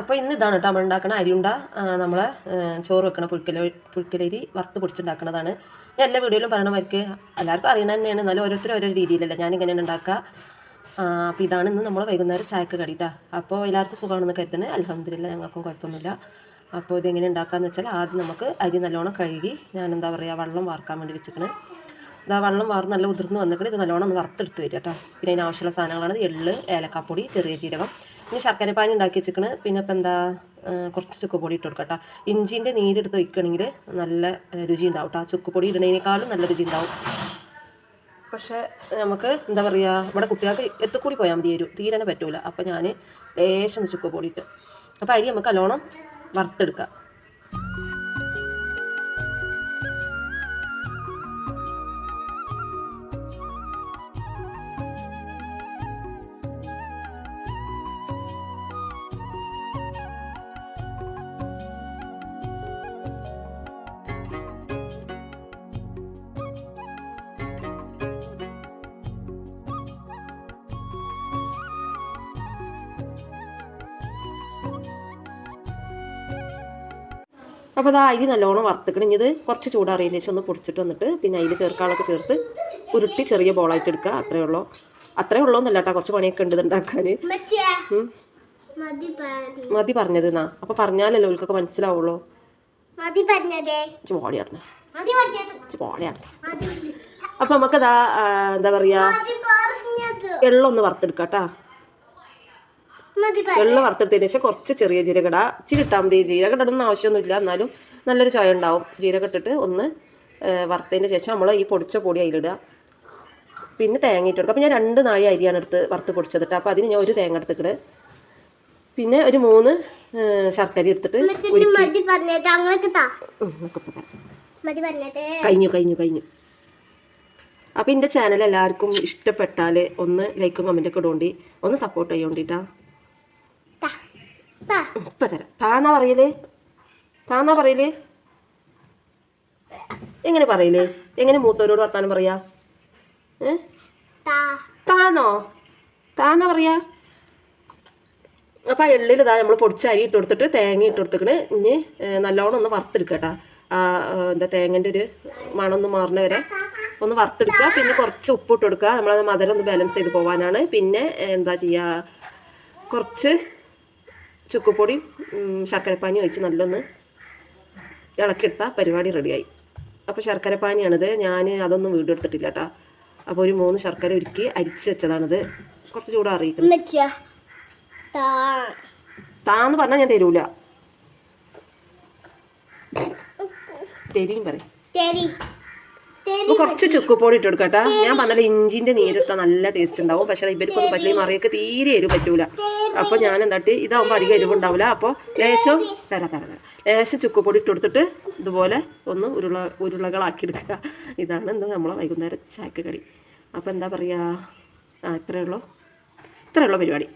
അപ്പോൾ ഇന്ന് ഇതാണ് കേട്ടോ നമ്മൾ ഉണ്ടാക്കണ അരിയുണ്ട നമ്മൾ ചോറ് വെക്കണ പുഴുക്കല പുഴുക്കലരി വറുത്ത് പൊടിച്ചുണ്ടാക്കണതാണ്. ഞാൻ എല്ലാ വീഡിയോയിലും പറയണമാർക്ക് എല്ലാവർക്കും അറിയണ തന്നെയാണ്. എന്നാലും ഓരോരുത്തരും ഓരോ രീതിയിലല്ല ഞാൻ ഇങ്ങനെയാണ് ഉണ്ടാക്കുക അപ്പോൾ ഇതാണ് ഇന്ന് നമ്മൾ വൈകുന്നേരം ചായക്ക് കടിയിട്ടാ അപ്പോൾ എല്ലാവർക്കും സുഖമാണെന്ന് കരുതുന്നത് അലഹമില്ല ഞങ്ങൾക്കും കുഴപ്പമൊന്നുമില്ല. അപ്പോൾ ഇതെങ്ങനെ ഉണ്ടാക്കാമെന്ന് വെച്ചാൽ ആദ്യം നമുക്ക് അരി നല്ലോണം കഴുകി ഞാൻ എന്താ പറയുക വെള്ളം വാർക്കാൻ വേണ്ടി വെച്ചിക്കണ് ഇതാ വെള്ളം വാർന്ന് നല്ല ഉതിർന്ന് വന്നിട്ട് ഇത് നല്ലോണം ഒന്ന് വറുത്തെടുത്ത് വരിക കേട്ടോ പിന്നെ അതിന് ആവശ്യമുള്ള സാധനങ്ങളാണ് എള്ള് ഏലക്കാപ്പൊടി ചെറിയ ജീരകം. പിന്നെ ശർക്കര പാനി ഉണ്ടാക്കി വെച്ചിരിക്കണ്. പിന്നെ ഇപ്പം എന്താ കുറച്ച് ചുക്കുപൊടി ഇട്ട് കൊടുക്കാം കേട്ടോ ഇഞ്ചിന്റെ നീരെടുത്ത് വയ്ക്കുകയാണെങ്കിൽ നല്ല രുചി ഉണ്ടാവും കേട്ടോ ചുക്കുപൊടി ഇടുന്നതിനേക്കാളും നല്ല രുചി ഉണ്ടാവും. പക്ഷേ നമുക്ക് എന്താ പറയുക ഇവിടെ കുട്ടികൾക്ക് എത്തിക്കൂടി പോയാൽ മതി. വരും തീരാനേ പറ്റൂല. അപ്പം ഞാൻ ലേശം ചുക്കുപൊടി ഇട്ട്. അപ്പോൾ അരി നമുക്ക് നല്ലോണം വറുത്തെടുക്കാം. അപ്പോൾ അത് അരി നല്ലോണം വറുത്തിക്കണം. ഇനി ഇത് കുറച്ച് ചൂടാറിയതിന് ശേഷം ഒന്ന് പൊടിച്ചിട്ട് വന്നിട്ട് പിന്നെ അതിൽ ചേർക്കാളൊക്കെ ചേർത്ത് ഉരുട്ടി ചെറിയ ബോളായിട്ട് എടുക്കുക. അത്രേ ഉള്ളൂ. അത്രേ ഉള്ളൂ എന്നല്ല കേട്ടോ കുറച്ച് പണിയൊക്കെ ഉണ്ട് ഉണ്ടാക്കാൻ മതി പറഞ്ഞു. മതി പറഞ്ഞത് എന്നാ അപ്പൊ പറഞ്ഞാലല്ലോ ഉൾക്കൊക്കെ മനസ്സിലാവുള്ളൂ. അപ്പൊ നമുക്കതാ എന്താ പറയാ? എള്ളൊന്ന് വറുത്തെടുക്കാം പറ വറുത്തെടുത്തതിന് ശേഷം കുറച്ച് ചെറിയ ജീരകട ഇച്ചിരി ഇട്ടാൽ മതി. ജീരകം ഇടണമെന്ന് ആവശ്യമൊന്നുമില്ല. എന്നാലും നല്ലൊരു ചായ ഉണ്ടാവും. ജീരകം ഇട്ടിട്ട് ഒന്ന് വറുത്തതിന് ശേഷം നമ്മൾ ഈ പൊടിച്ച പൊടി അതിലിടുക. പിന്നെ തേങ്ങ ഇട്ട് കൊടുക്കുക. അപ്പോൾ ഞാൻ രണ്ട് നാഴി അരിയാണ് എടുത്ത് വറുത്ത് പൊടിച്ചത് കേട്ടോ. അപ്പോൾ അതിന് ഞാൻ ഒരു തേങ്ങ എടുത്തിട്ട് പിന്നെ ഒരു മൂന്ന് ശർക്കര എടുത്തിട്ട് കഴിഞ്ഞു കഴിഞ്ഞു കഴിഞ്ഞു. അപ്പോൾ എന്റെ ചാനൽ എല്ലാവർക്കും ഇഷ്ടപ്പെട്ടാൽ ഒന്ന് ലൈക്കും കമന്റൊക്കെ ഇടുകൊണ്ടി ഒന്ന് സപ്പോർട്ട് ചെയ്യോണ്ടിട്ടാ ഇപ്പം തരാം. താന്നാ പറയലേ? താന്നാ പറയലേ? എങ്ങനെ പറയില്ലേ എങ്ങനെ മൂത്തവരോട് വർത്താനം പറയാ? താന്നോ? താന്നാ പറയാ? അപ്പം ആ എള്ളിൽ ഇതാ നമ്മൾ പൊടിച്ച അരി ഇട്ട് കൊടുത്തിട്ട് തേങ്ങ ഇട്ട് കൊടുത്തിട്ട് ഇനി നല്ലോണം ഒന്ന് വറുത്തെടുക്കട്ടാ. ആ എന്താ തേങ്ങന്റെ ഒരു മണം ഒന്ന് മാറുന്ന വരെ ഒന്ന് വറുത്തെടുക്കുക. പിന്നെ കുറച്ച് ഉപ്പ് ഇട്ട് കൊടുക്കുക. നമ്മളത് മധുരം ഒന്ന് ബാലൻസ് ചെയ്ത് പോകാനാണ് പിന്നെ എന്താ ചെയ്യുക കുറച്ച് ചുക്കുപൊടിയും ശർക്കരപ്പാനി ശർക്കരപ്പാനിയും ഒഴിച്ച് നല്ലൊന്ന് ഇളക്കിയെടുത്താൽ പരിപാടി റെഡിയായി. അപ്പോൾ ശർക്കരപ്പാനിയാണിത്. ഞാൻ അതൊന്നും വീഡിയോ എടുത്തിട്ടില്ല കേട്ടോ അപ്പോൾ ഒരു മൂന്ന് ശർക്കര ഉരുക്കി അരിച്ച് വെച്ചതാണിത്. കുറച്ച് ചൂട് അറിയിക്കണം. താന്ന് പറഞ്ഞാൽ ഞാൻ തരൂല. തരിയും പറയും. അപ്പോൾ കുറച്ച് ചുക്കുപൊടി ഇട്ട് കൊടുക്കട്ടെ. ഞാൻ പറഞ്ഞാൽ ഇഞ്ചിന്റെ നീരെടുത്താൽ നല്ല ടേസ്റ്റ് ഉണ്ടാവും. പക്ഷേ ഇവർക്കൊന്നും പറ്റില്ല. ഈ മറിയൊക്കെ തീരെ എരിവ് പറ്റൂല. അപ്പോൾ ഞാൻ എന്താട്ടി ഇതാവുമ്പോൾ അധികം എരിവ് ഉണ്ടാവില്ല അപ്പോൾ ലേശം തരാം തരാം തരാം. ലേശം ചുക്കുപൊടി ഇട്ട് കൊടുത്തിട്ട് ഇതുപോലെ ഒന്ന് ഉരുള ഉരുളകളാക്കി എടുക്കുക ഇതാണ് എന്താ നമ്മളെ വൈകുന്നേരം ചായക്ക് കടി. അപ്പോൾ എന്താ പറയുക ആ ഇത്രയേ ഉള്ളൂ. ഇത്രയേ ഉള്ളൂ പരിപാടി.